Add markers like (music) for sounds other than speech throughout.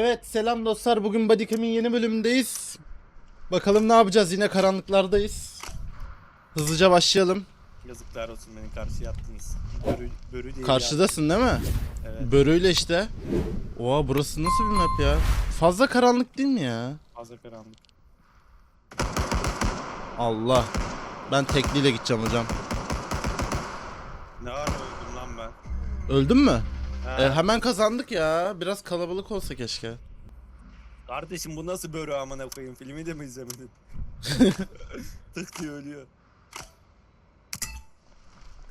Evet selam dostlar bugün Bodycam'in yeni bölümündeyiz. Bakalım ne yapacağız yine karanlıklardayız. Hızlıca başlayalım. Yazıklar olsun beni karşıya attınız. Börü, börü diye Karşıdasın değil mi? Evet. Börüyle işte. Oha burası nasıl bir map ya? Fazla karanlık değil mi ya? Fazla karanlık. Allah. Ben tekliyle gideceğim hocam. Ne ara öldüm lan ben. Öldün mü? E, hemen kazandık ya. Biraz kalabalık olsa keşke. Kardeşim bu nasıl börü amına koyayım filmi de mi izlemedin? (laughs) Tık diye ölüyor.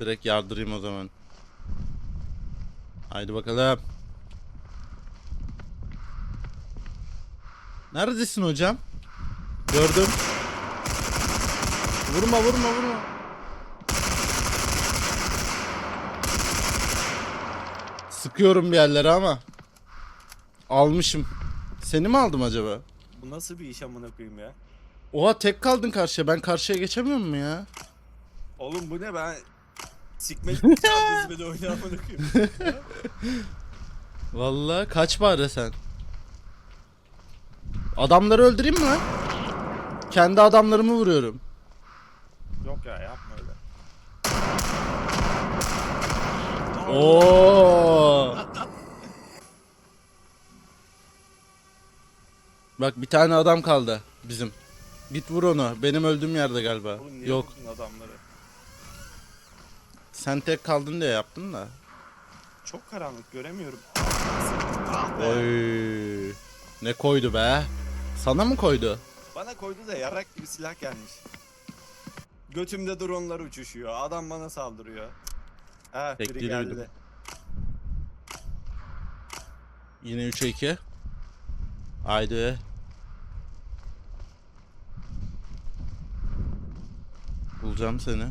Direkt yardırayım o zaman. Haydi bakalım. Neredesin hocam? Gördüm. Vurma vurma vurma. Sıkıyorum bir yerlere ama. Almışım. Seni mi aldım acaba? Bu nasıl bir iş amına koyayım ya? Oha tek kaldın karşıya. Ben karşıya geçemiyor muyum ya? Oğlum bu ne ben sikmek beni oyna amına koyayım. (laughs) Vallahi kaç bari sen. Adamları öldüreyim mi lan? Kendi adamlarımı vuruyorum. Yok ya yapma öyle. Oo. Bak bir tane adam kaldı bizim. Git vur onu. Benim öldüğüm yerde galiba. Oğlum niye Yok. vurdun adamları? Sen tek kaldın diye yaptın da. Çok karanlık göremiyorum. Ah be. Oy. Ne koydu be? Sana mı koydu? Bana koydu da yarak gibi silah gelmiş. Götümde dronlar uçuşuyor. Adam bana saldırıyor. Ha biri Tekli geldi. duydum. Yine 3'e 2. Haydi. Bulacağım seni.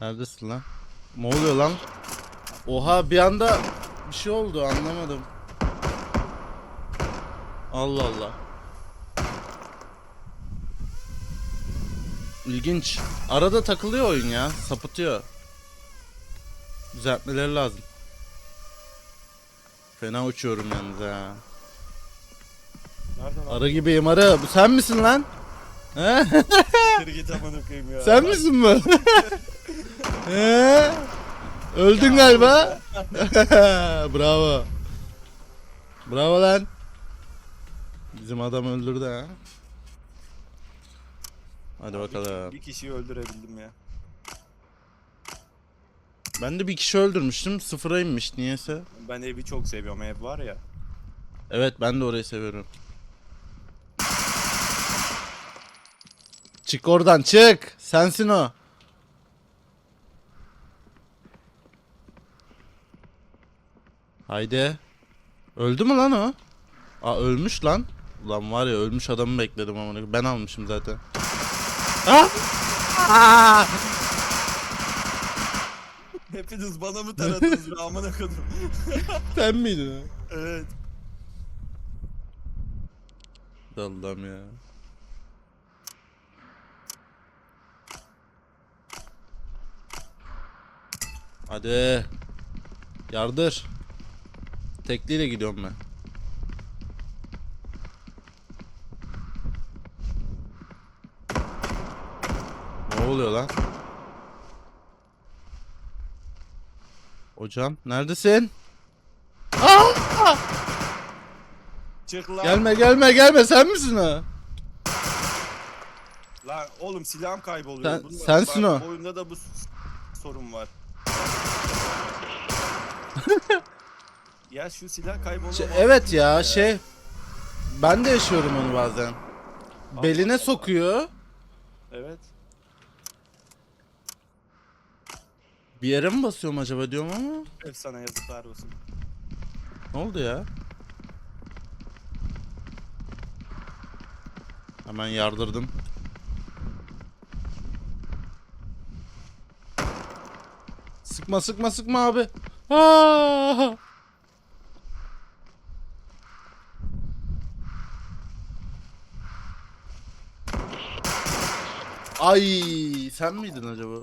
Neredesin lan? Ne oluyor lan? Oha bir anda bir şey oldu anlamadım. Allah Allah. İlginç. Arada takılıyor oyun ya. Sapıtıyor. Düzeltmeleri lazım. Fena uçuyorum yalnız ha. Nereden? Arı gibiyim arı. Bu sen misin lan? He? Siktir git amına koyayım ya. sen misin bu? He? Öldün galiba. (laughs) Bravo. Bravo lan. Bizim adam öldürdü ha. Hadi bakalım. Bir kişiyi öldürebildim ya. Ben de bir kişi öldürmüştüm. Sıfıra inmiş niyeyse. Ben evi çok seviyorum. Ev var ya. Evet ben de orayı seviyorum. Çık oradan çık. Sensin o. Haydi. Öldü mü lan o? Aa ölmüş lan. Ulan var ya ölmüş adamı bekledim ama ben almışım zaten. Aa! (laughs) Hepiniz bana mı taradınız be amına koydum. (laughs) Sen miydin o? evet. Allah'ım ya. Hadi. Yardır. Tekliyle gidiyorum ben. Ne oluyor lan? Hocam neredesin? Çık lan. Gelme gelme gelme sen misin o? Lan oğlum silahım kayboluyor. Sen- Bunun- sensin bak, o. Oyunda da bu s- sorun var. (laughs) ya şu silah kaybolma. Şey, evet ya. şey ben de yaşıyorum onu bazen. Beline sokuyor. Evet. Bir yere mi basıyorum acaba diyorum ama Hep sana yazıklar olsun. ne oldu ya? Hemen yardırdım. Sıkma sıkma sıkma abi. Aa! Ay sen miydin acaba?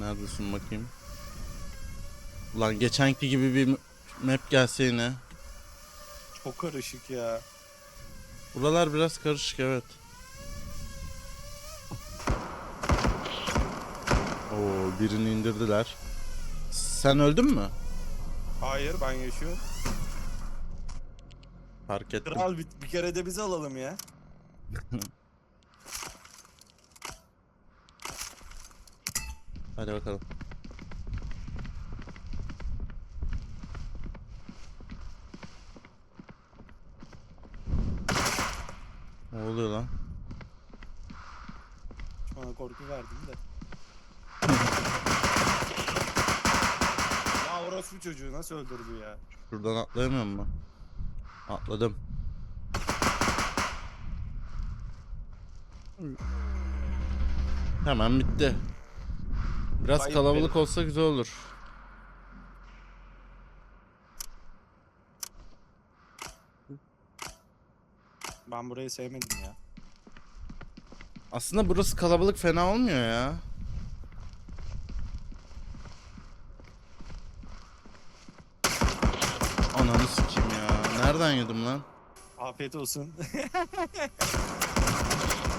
Neredesin bakayım? Ulan geçenki gibi bir map gelse yine. Çok karışık ya. Buralar biraz karışık evet. Oo birini indirdiler. Sen öldün mü? Hayır ben yaşıyorum. Fark ettim. Kral bir, bir kere de bizi alalım ya. (laughs) Hadi bakalım. Ne oluyor lan? Bana korku verdin de. ya orospu çocuğu nasıl öldürdü ya? Şuradan atlayamıyor mu? Atladım. Hemen bitti. Biraz Bayıp kalabalık benim. olsa güzel olur. Ben burayı sevmedim ya. Aslında burası kalabalık fena olmuyor ya. Ananı sikeyim ya. Nereden yedim lan? Afiyet olsun. (laughs)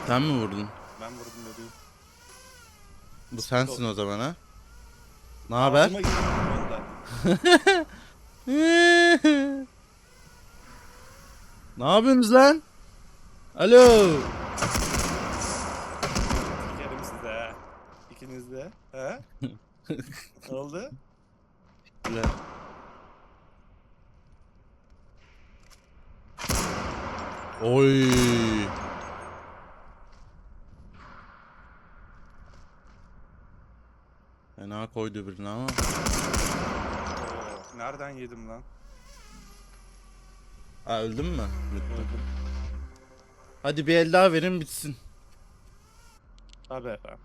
Sen mi vurdun? ben vurdum bebeğim. Bu sensin o zaman ha? Ne haber? Ağzıma (laughs) ne yapıyorsunuz lan? Alo. Sikerim size ha. İkiniz de. He? (laughs) ne oldu? Güzel. Oy. Fena koydu birini ama. Oo, nereden yedim lan? Ha öldün mü? Bitti. Öldüm. Hadi bir el daha verin bitsin. Tabii efendim.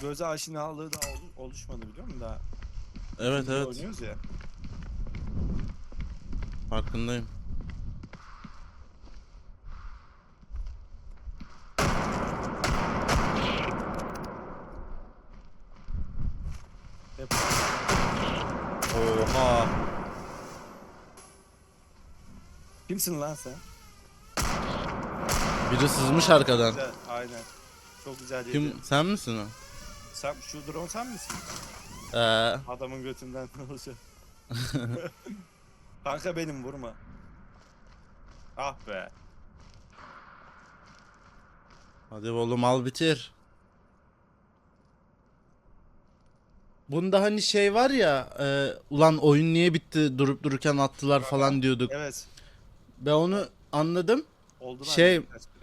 Göze aşinalığı daha olu- oluşmadı biliyor musun daha? Evet Şimdi evet Oynuyoruz ya. farkındayım. Hep Oha. Kimsin lan sen? Biri sızmış arkadan. Güzel, aynen. Çok güzel yedi. Kim sen misin o? Sen şu drone sen misin? Ee, Adamın götünden (laughs) olacak? (laughs) Kanka benim vurma. Ah be. hadi oğlum al bitir. Bunda hani şey var ya, e, ulan oyun niye bitti durup dururken attılar falan diyorduk. Evet. Ben onu anladım. Oldu Şey- bence birkaç kere.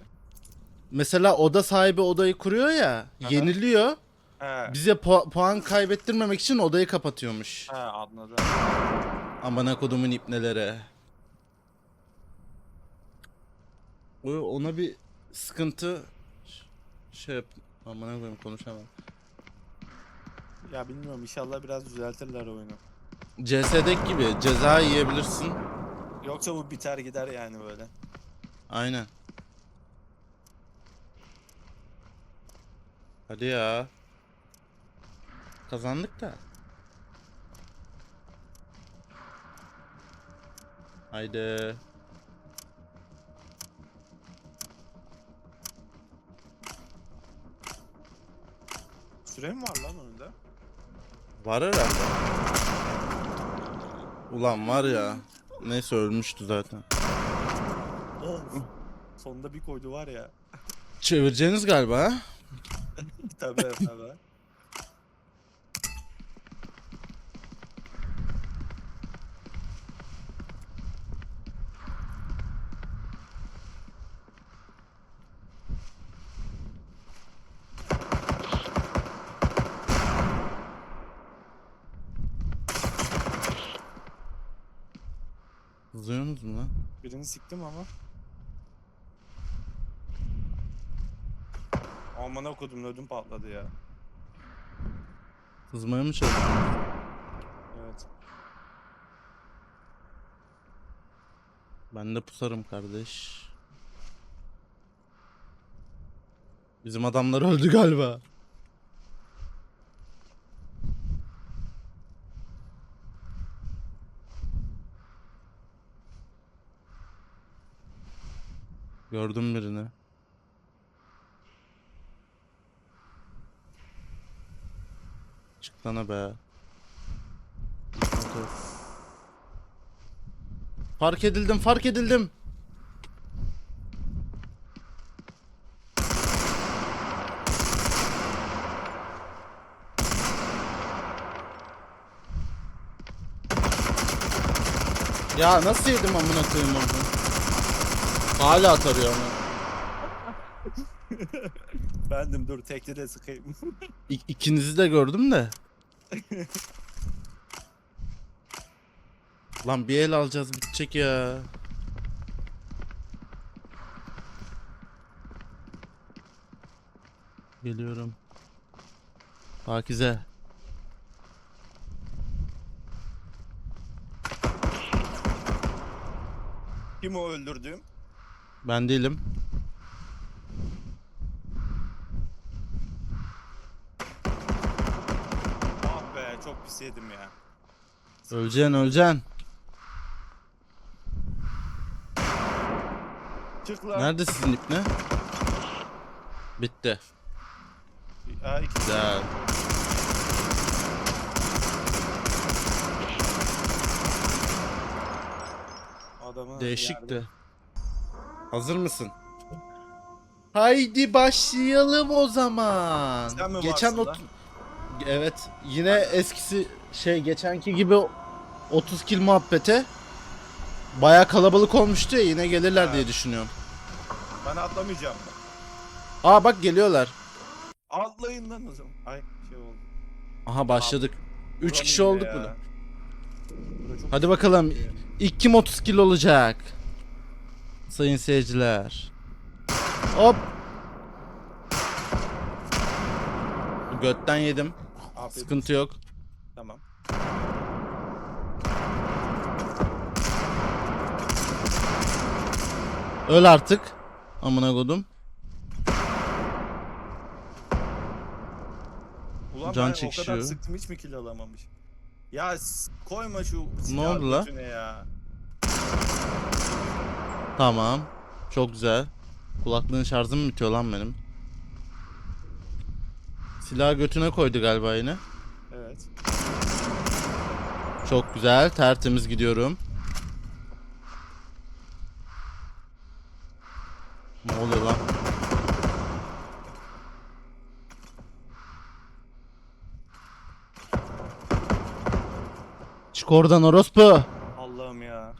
Mesela oda sahibi odayı kuruyor ya, Aha. yeniliyor. He. Bize pu- puan kaybettirmemek için odayı kapatıyormuş. He anladım. Amına kodumun ipnelere. O ona bir sıkıntı şey yap. Amına koyayım konuşamam. Ya bilmiyorum inşallah biraz düzeltirler oyunu. CS'deki gibi ceza yiyebilirsin. Yoksa bu biter gider yani böyle. Aynen. Hadi ya. Kazandık da. Haydi. Süre mi var lan önünde? Var herhalde. Ulan var ya. Neyse ölmüştü zaten. Of. Sonunda bir koydu var ya. Çevireceğiniz galiba ha? (laughs) tabii tabii. Hızlıyorsunuz mu lan? Birini siktim ama. Aman okudum ödüm patladı ya. Hızmaya mı çalışıyorsunuz? Evet. Ben de pusarım kardeş. Bizim adamlar öldü galiba. Gördüm birini. Çık lan be. Fark edildim, fark edildim. Ya nasıl yedim amına koyayım onu? Hala tarıyor ama. (laughs) Bendim dur tekli de sıkayım. (laughs) İ- ikinizi de gördüm de. (laughs) Lan bir el alacağız bitecek ya. Geliyorum. Pakize. Kim o öldürdüğüm? Ben değilim. Ah be çok pis yedim ya. Öleceksin öleceksin. Çık lan. Nerede sizin ip ne? Bitti. Ha, iki- Güzel. Adamı Değişikti. Hazır mısın? Haydi başlayalım o zaman. Sen mi Geçen varsın ot- Evet, yine eskisi şey geçenki gibi 30 kill muhabbete. Baya kalabalık olmuştu ya yine gelirler diye Evet. düşünüyorum. Ben atlamayacağım. Aa bak geliyorlar. Atlayın lan o zaman. Ay şey oldu. Aha başladık. 3 kişi olduk burada. Çok Hadi bakalım. İlk kim 30 kill olacak? Sayın seyirciler. Hop. Götten yedim. Afiyet Sıkıntı yok. Tamam. Öl artık. Amına kodum. Ulan Can ben o çekişiyor. kadar sıktım hiç mi kill alamamış? Ya koyma şu Ne oldu la? ya. Tamam. Çok güzel. Kulaklığın şarjı mı bitiyor lan benim? Silahı götüne koydu galiba yine. Evet. Çok güzel. Tertemiz gidiyorum. Ne oluyor lan? Çık oradan orospu. Allah'ım ya.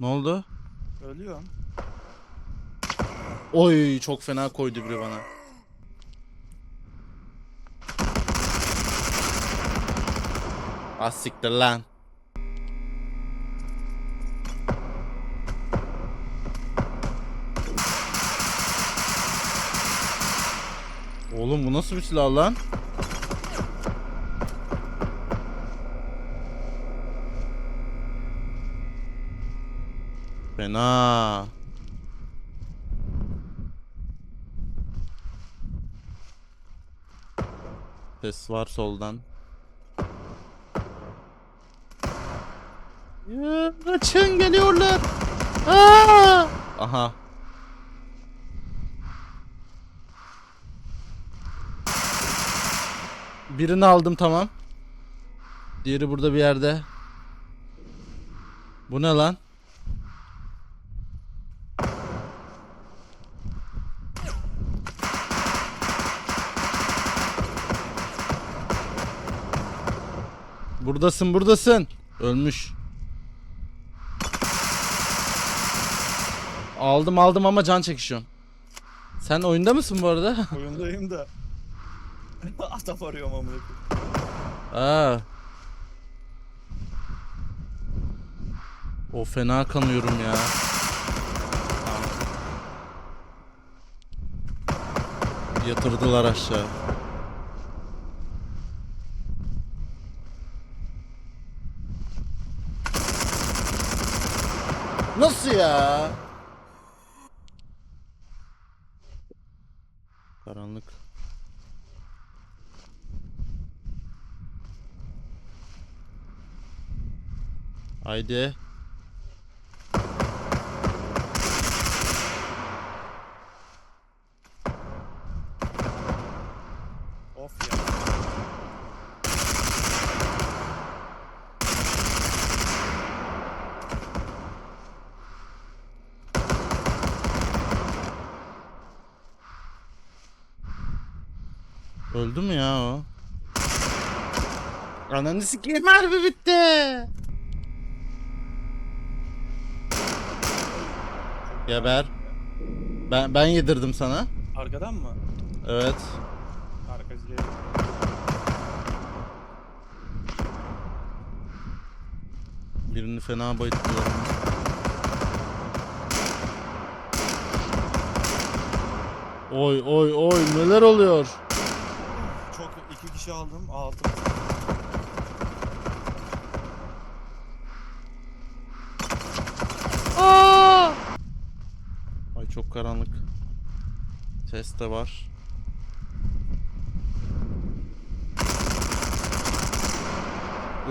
Ne oldu? Ölüyorum. Oy çok fena koydu biri bana. Az siktir lan. Oğlum bu nasıl bir silah lan? Fena. Ses var soldan. Ya, kaçın geliyorlar. Aa! Aha. Birini aldım tamam. Diğeri burada bir yerde. Bu ne lan? Buradasın buradasın. Ölmüş. Aldım aldım ama can çekişiyorum. Sen oyunda mısın bu arada? (laughs) Oyundayım da. (laughs) Adam arıyorum amına. Aa. O fena kanıyorum ya. Yatırdılar aşağı. Nasıl ya? Karanlık. Haydi. Of ya. Öldü mü ya o? Ananı sikeyim harbi bitti. Geber. Ben ben yedirdim sana. Arkadan mı? Evet. Arkası Birini fena bayılttılar. Oy oy oy neler oluyor? Kişi aldım. Altı. Aa! Ay çok karanlık. Ses de var.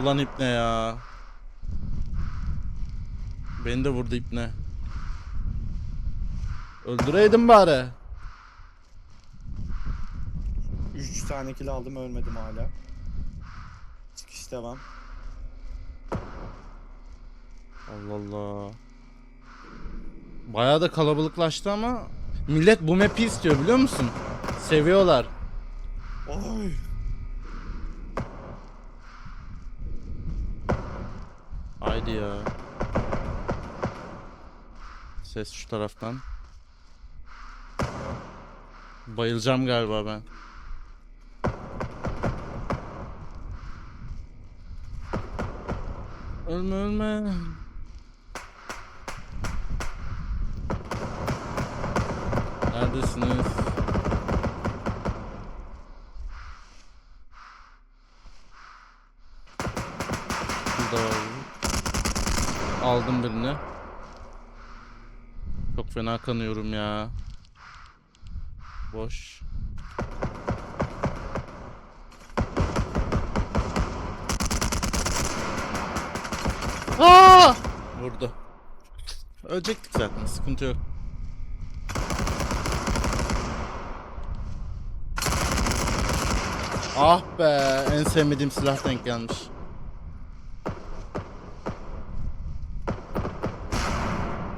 Ulan ipne ya. Beni de vurdu ipne. Öldüreydim bari. Tane kill aldım ölmedim hala. Çıkış devam. Allah Allah. Bayağı da kalabalıklaştı ama millet bu map'i istiyor biliyor musun? Seviyorlar. Oy. Haydi ya. Ses şu taraftan. Bayılacağım galiba ben. Ölme ölme. Neredesiniz? Burada. Aldım birini. Çok fena kanıyorum ya. Boş. Aa! Vurdu. Ölecektik zaten sıkıntı yok. Ah be en sevmediğim silah denk gelmiş.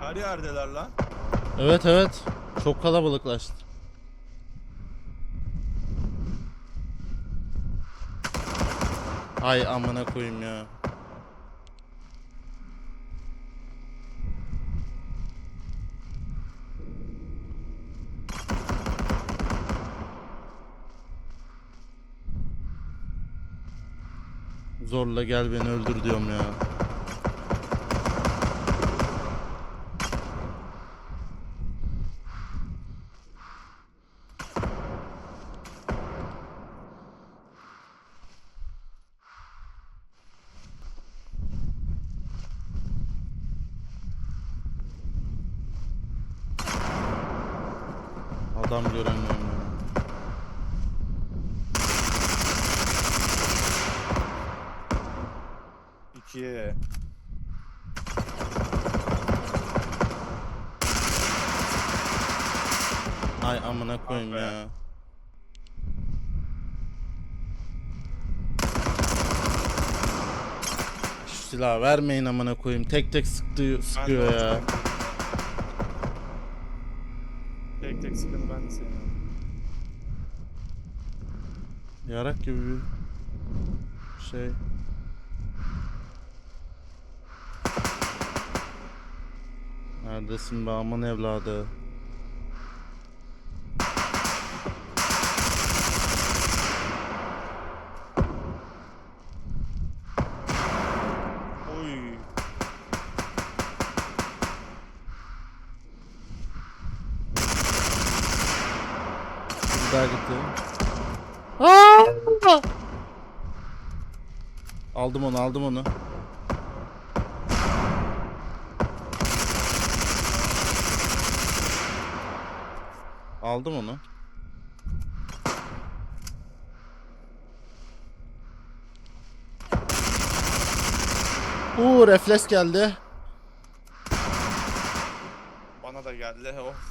Her yerdeler lan. Evet evet. Çok kalabalıklaştı. Hay amına koyayım ya. Zorla gel beni öldür diyorum ya. Adam göremiyorum ya. İki. Ay amına koyayım be. ya. Şu silahı vermeyin amına koyayım. Tek tek sıktı, sıkıyor ya. Tek tek sıkını ben de sevmiyorum. Yarak gibi bir şey. Neredesin be aman evladı? Aa! Aldım onu aldım onu. Aldım onu. Uuu refleks geldi. Bana da geldi. Oh.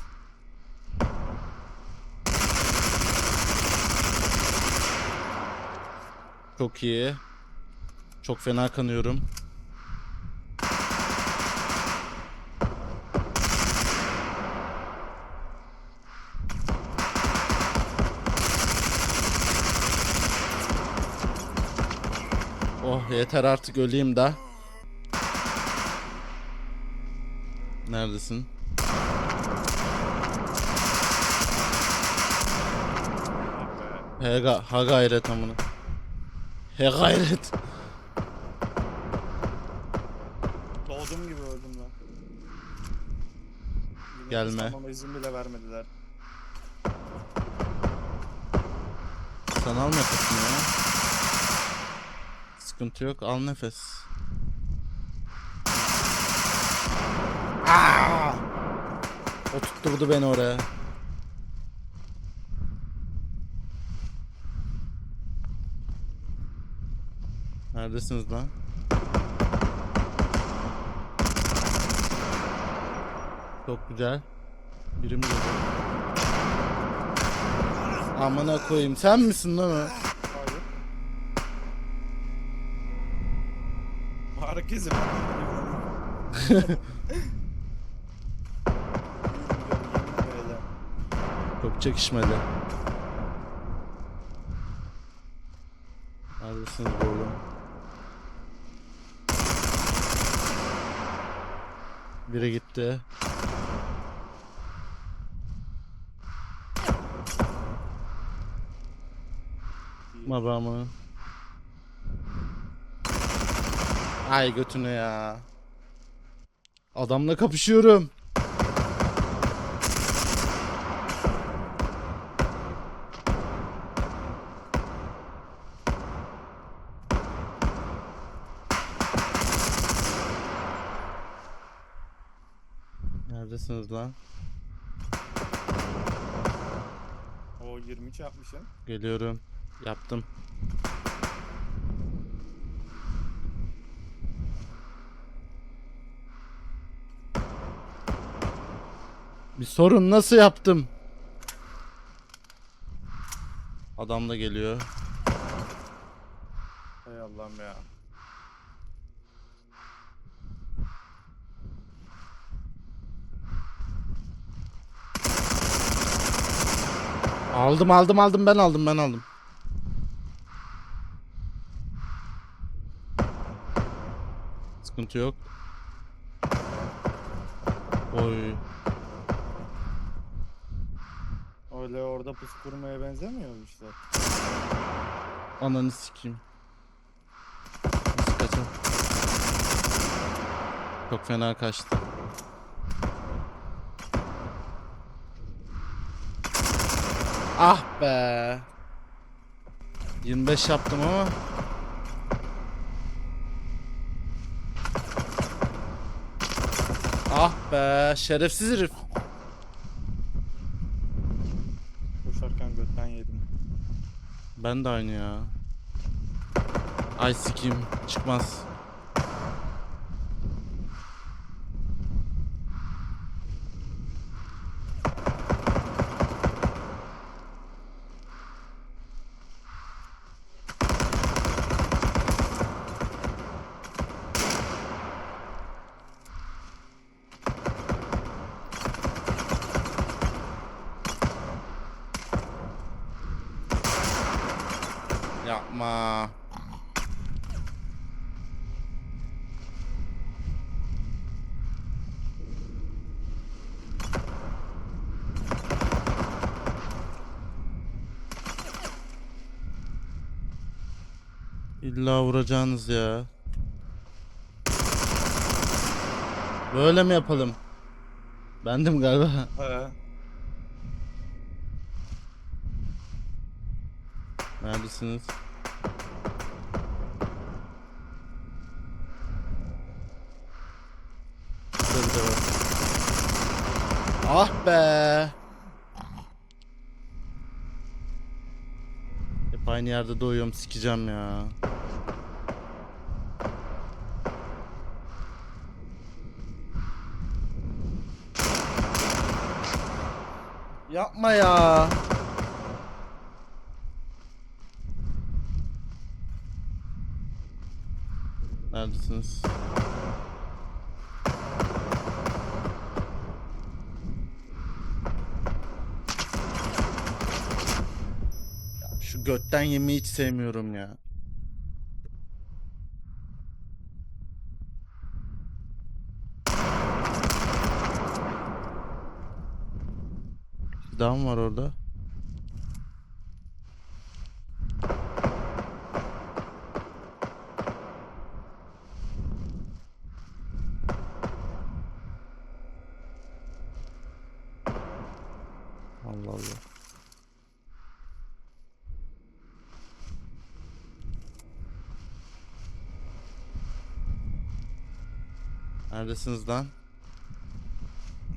Çok iyi. Çok fena kanıyorum. Oh yeter artık öleyim de. Neredesin? Ah be. He, ga ha gayret amına. He gayret. Doğduğum gibi öldüm. Yine Gelme. kısalmama izin bile vermediler. Sen al nefesini ya. Sıkıntı yok al nefes. Aa! O tutturdu beni oraya. Neredesiniz lan? Çok güzel. Birim geliyor. Amına koyayım. Sen misin lan o? Böyle. Çok çekişmedi. Neredesiniz oğlum? Biri gitti. Babamı. Ay götüne ya. Adamla kapışıyorum. Neredesiniz lan? O 23 yapmışım. Geliyorum. Yaptım. Bir sorun nasıl yaptım? Adam da geliyor. Hay Allah'ım ya. Aldım aldım aldım ben aldım ben aldım. Sıkıntı yok. Oy. Öyle orada pusu kurmaya benzemiyormuşlar. Ananı sikeyim. Nasıl kaçın? Çok fena kaçtı. Ah be. 25 yaptım ama. Ah be, şerefsiz herif. Koşarken götten yedim. Ben de aynı ya. Ay sikeyim, çıkmaz. Yapma. İlla vuracaksınız ya. Böyle mi yapalım? Bendim galiba. He. Neredesiniz? Ah be. Hep aynı yerde doğuyorum sikeceğim ya. Yapma ya. Neredesiniz? Götten yemeği hiç sevmiyorum ya. Mı var orada? Allah Allah. Neredesiniz lan?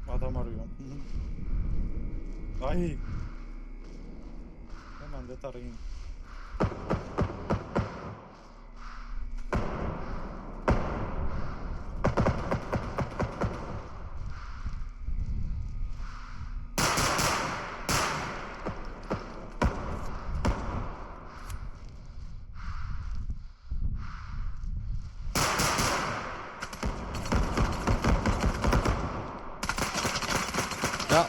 Adam arıyor. Ay. Hemen de tarayayım.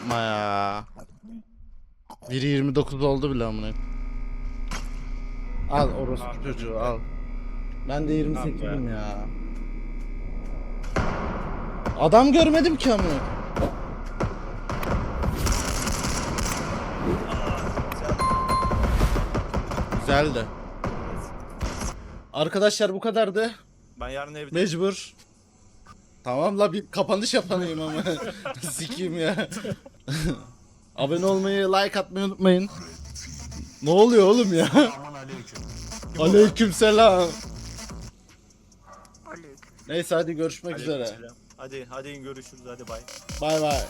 Yapma ya. Biri 29 oldu bile amına. Al orospu çocuğu al. Ben de 28'im ya. Adam görmedim ki amına. Güzeldi. Arkadaşlar bu kadardı. Ben yarın evde. Mecbur. Tamam la bir kapanış yapayım ama. (laughs) Sikeyim ya. (laughs) Abone olmayı, like atmayı unutmayın. Ne oluyor oğlum ya? Aleykümselam. Neyse hadi görüşmek üzere. Hadi hadi görüşürüz hadi bay. Bay bay.